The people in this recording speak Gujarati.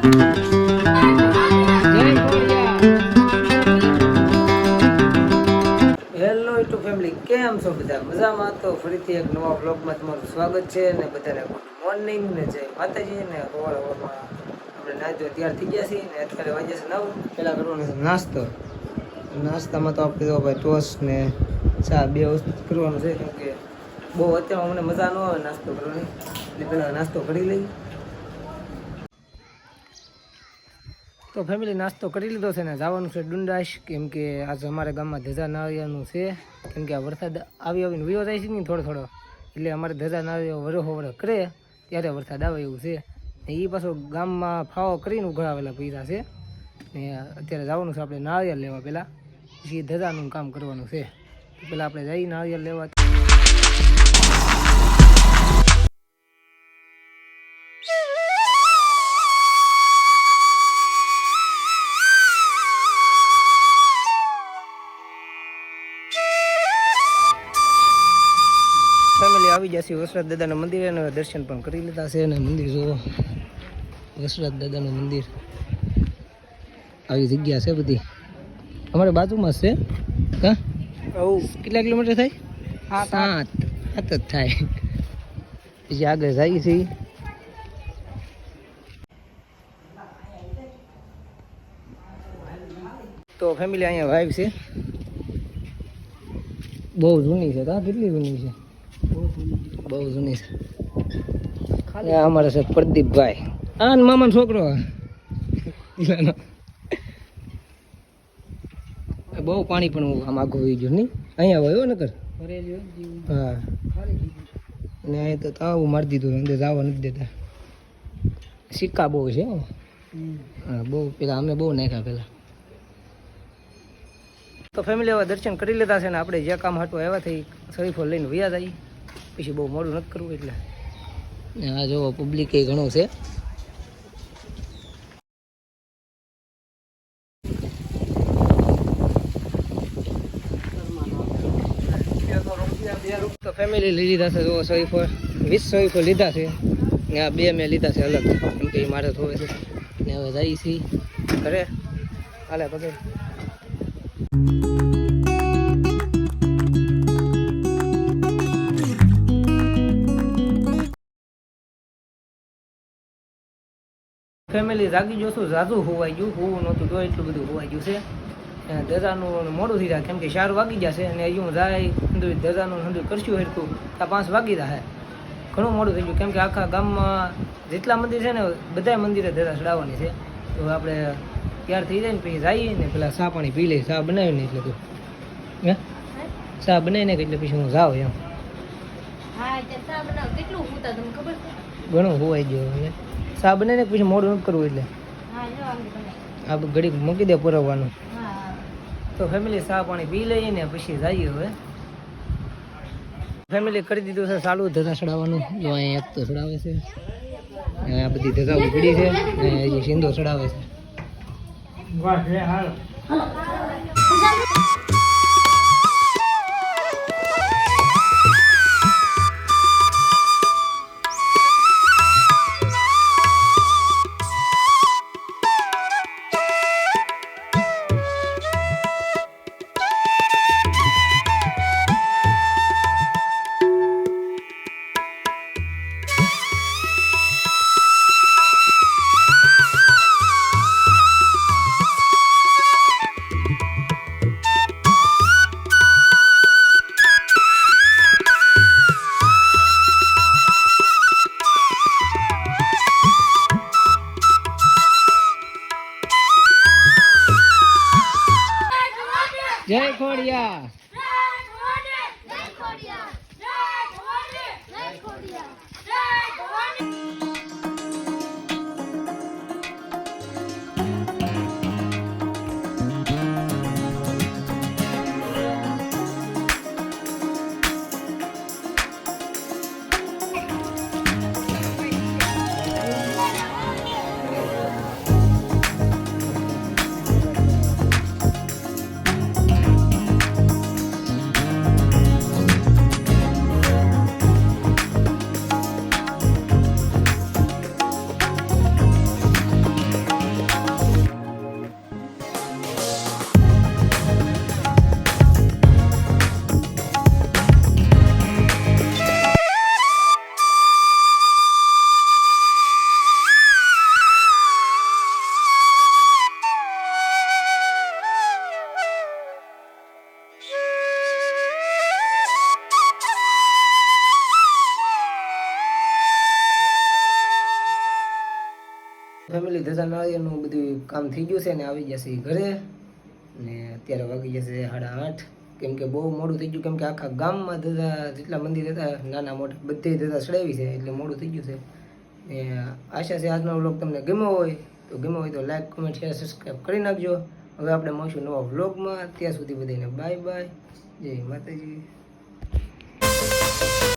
હેલો ટુ ફેમિલી કેમ છો બધા? મજામાં? તો ફરીથી એક નવા બ્લોગમાં તમારું સ્વાગત છે ને બધાને ગુડ મોર્નિંગ ને જય માતાજી ને સવાર સવારમાં આપણે નાજો તૈયાર થઈ ગયા છીએ ને અત્યારે વાગ્યા છે નવ. પહેલાં કરવાનો છે નાસ્તો. નાસ્તામાં તો આપણે તો ભાઈ ટોસ્ટ ને ચા, બે વસ્તુ કરવાનું છે, કેમ કે બહુ અત્યારે અમને મજા ન આવે નાસ્તો કરવાની. એટલે પહેલાં નાસ્તો કરી લઈ તો ફેમિલી નાસ્તો કરી લીધો છે ને જવાનું છે ડુંડાશ. કેમ કે આજે અમારા ગામમાં ધજા નાળિયાનું છે. કેમ કે આ વરસાદ આવી આવીને વિયો જાય છે ને થોડો થોડો. એટલે અમારે ધજા નાળિયો વરહો વરો કરે, ત્યારે વરસાદ આવે એવું છે. ને એ પાછો ગામમાં ફાવો કરીને ઉઘડાવેલા પૈસા છે. ને અત્યારે જવાનું છે આપણે નાળિયેર લેવા પહેલાં પછી ધજાનું કામ કરવાનું છે. પહેલાં આપણે જઈ નાળિયેર લેવા. ફેમિલી આવી જશે વસરાજ દાદાના મંદિરે અને દર્શન પણ કરી લીધા છે અને મંદિર જુઓ. વસરાજ દાદાનું મંદિર આવી જગ્યા છે બધી. અમારે બાજુમાં છે. હા? કેટલા કિલોમીટર થાય? સાત. સાત. જ થાય. પછી આગળ જઈએ છીએ તો ફેમિલી અહીંયા વાઈફ છે. બહુ જૂની છે કા કેટલી જૂની છે? બહુ જૂની છે. અમારે છે પ્રદીપભાઈ. હા ને મામાનો છોકરો. બહુ પાણી પણ આમ આઘું હોઈ ગયું નહીં? અહીંયા વયો નકર હા. અને અહીં તો તાવ મારી દીધું અંદર જવા નથી દેતા. સિક્કા બહુ છે હો. હા બહુ પેલા અમે બહુ નાખ્યા પેલા. તો ફેમિલી હવે દર્શન કરી લીધા છે ને આપણે જે કામ હતું આવ્યા થઈ શરીફો લઈને વ્યા જઈએ પછી બહુ મોડું નથી કરવું એટલે. ને આ જો પબ્લિક એ ઘણું છે. તો ફેમિલી લઈ લીધા છે જો શરીફો વીસ શરીફો લીધા છે. ને આ બે મેં લીધા છે અલગ. કેમ કે મારે થોવે છે. ને હવે જઈએ છીએ. ઘરે. હાલે પગે ફેમિલી જાગી જોશું ઝાઝું હોવાઈ ગયું, હોવું નહોતું, તો એટલું બધું હોવાઈ ગયું છે. ધજાનું મોડું થઈ જાય, કેમ કે ચાર વાગી જશે અને અહીંયા જાય હંધુય દજાનું હંધુય કરશું હરખું તો પાંચ વાગી જાય ઘણું મોડું થઈ ગયું, કેમ કે આખા ગામમાં જેટલા મંદિર છે ને બધા મંદિરે ધજા ચડાવવાની છે. તો આપણે તૈયાર થઈ જાય ને, પછી જઈએ ને, પેલા ચા પાણી પી લઈએ, ચા બનાવી ને એટલે તો. હે? ચા બનાવીને એટલે પછી હું જાઉં એમ. હા કેટલું હું તમને ખબર છે? ઘણું હોવાઈ ગયું એટલે સા બનાવીને પછી મોડું નથી કરવું એટલે. હા જો આ ઘડીક મૂકી દે પુરવવાનું તો ફેમિલી સા પાણી પી લઈએ ને પછી જઈએ હવે. ફેમિલી કરી દીધું છે ચાલુ ધજા ચડાવવાનું. જો અહીંયા એક તો ચડાવે છે. આ બધી ધજા ઉગડી છે. અને હજી સિંધો ચડાવે છે. જય ખોડિયા ફેમિલી ધજા નાળિયેરનું બધું કામ થઈ ગયું છે ને આવી જશે ઘરે. ને અત્યારે વાગી જશે સાડા આઠ. કેમ કે બહુ મોડું થઈ ગયું, કેમ કે આખા ગામમાં ધજા જેટલા મંદિર હતા, નાના મોટા, બધે ધજા ચડાવી છે, એટલે મોડું થઈ ગયું છે. ને આશા છે આજનો વ્લોગ તમને ગમ્યો હોય, તો ગમ્યો હોય તો લાઈક કમેન્ટ શેર સબસ્ક્રાઈબ કરી નાખજો. હવે આપણે મળશું નવા વ્લોગમાં ત્યાં સુધી બધાને બાય બાય જય માતાજી.